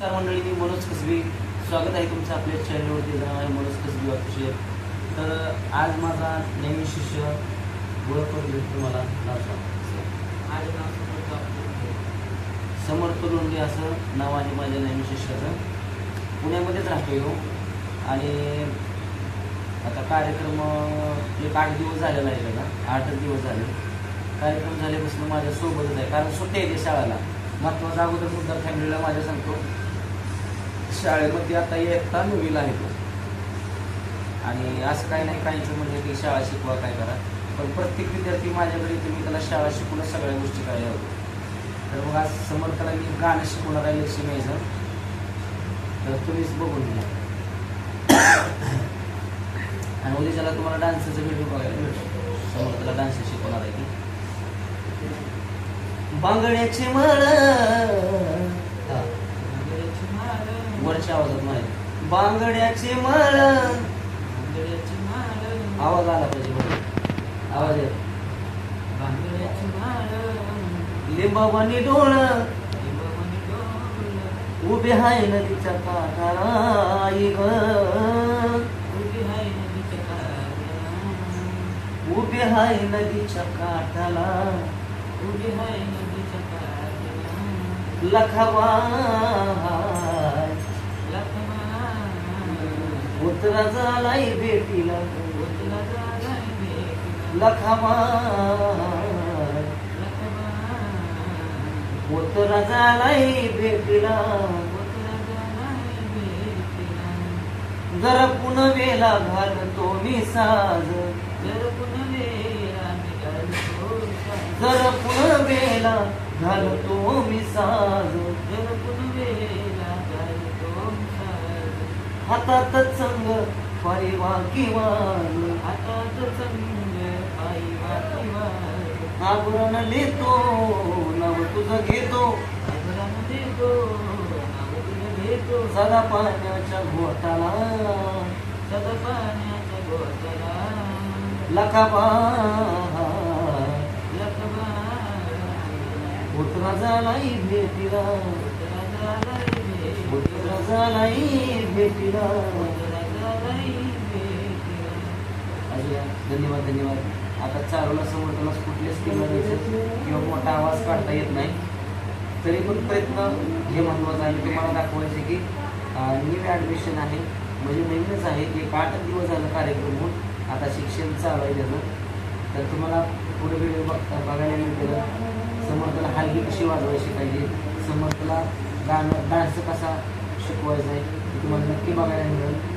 नमस्कार मंडळी मी मनोज कसबी. स्वागत आहे तुमचं आपल्या चॅनलवरती आहे मनोज कसबी ऑफिशियल तर आज माझा नेहमी शिष्य ओळख करून देतो तुम्हाला. नाव सांग. समर्थ लोंढे असं नाव आहे माझ्या नेहमी शिष्याचं. पुण्यामध्येच राहतो येऊ आणि आता कार्यक्रम एक आठ दिवस झालेला आहे त्याला आठच दिवस झाले. कार्यक्रम झाल्यापासून माझ्या सोबतच आहे. कारण सुट्टी आहे ते शाळेला. महत्त्वाचा अगोदर मुद्दा फॅमिलीला माझ्या सांगतो. शाळेमध्ये आता इयत्ता नवीला आहे आणि असं काही नाही काहीचं म्हणजे की शाळा शिकवा काय करा. पण प्रत्येक विद्यार्थी माझ्याकडे तुम्ही मी त्याला शाळा शिकूनच सगळ्या गोष्टी करायला होतो तर मग आज समर्थाला मी गाणं शिकवणार आहे लक्ष्मी सर तर तुम्हीच बघून घ्या. आणि उद्याच्याला तुम्हाला डान्सचा व्हिडिओ बघायला समोर समर्थाला डान्स शिकवणार आहे की बांगड्याचे मळ हा, बांगड्याची माळ, वरच्या आवाजात माहिती बांगड्याचे मळ बांगड्याची माळ, आवाज आला पाहिजे बघ. आवाज येत. बांगड्याची माळ, लिंबावानी डोळ. उभे हाय नदीच्या काठाला आई ग. उभी आहे नदीच्या काठाला, उभे हाय नदीच्या काठाला. उभी आहे नदीच्या काठाला, लखावा लखमा, उतरा झालाय भेटीला उतला झालाय भेटीला, लखमा, उतरा झालाय भेटीला. उतला झालाय भेटीला. जर पुनवेला घालतो मी साज. जर पुनवेला साज, जर पुनवेला घालतो मी साज. जर पुनवेला घालतो हातात चंग परिवा किंवा हातात संग पायी वाटीवार, आवरण लेतो नव तुझं घेतो. आभरण देतो, नाव तुझं घेतो, सदा पाण्याच्या घोटाला सदा पाण्याच्या गोताला, लखाबा. लखमा, उतरा झालाई भेटीला उतरा झालाय भेटीला, नाही भेटीला धन्यवाद धन्यवाद. आता चालूला त्याला कुठलेच किंवा किंवा मोठा आवाज काढता येत नाही. तरी पण प्रयत्न हे महत्त्वाचं आहे. तुम्हाला दाखवायचे की न्यू ॲडमिशन आहे. म्हणजे नवीनच आहे एक आठ दिवस झालं कार्यक्रम होऊन आता शिक्षण चालू आहे त्याचं. तर तुम्हाला पुढे व्हिडिओ बघता बघायला मिळतं. समर्थला हलगी कशी वाजवायची पाहिजे? समर्थला गाणं डान्स कसा शिकवायचा आहे तुम्हाला नक्की बघायला मिळेल.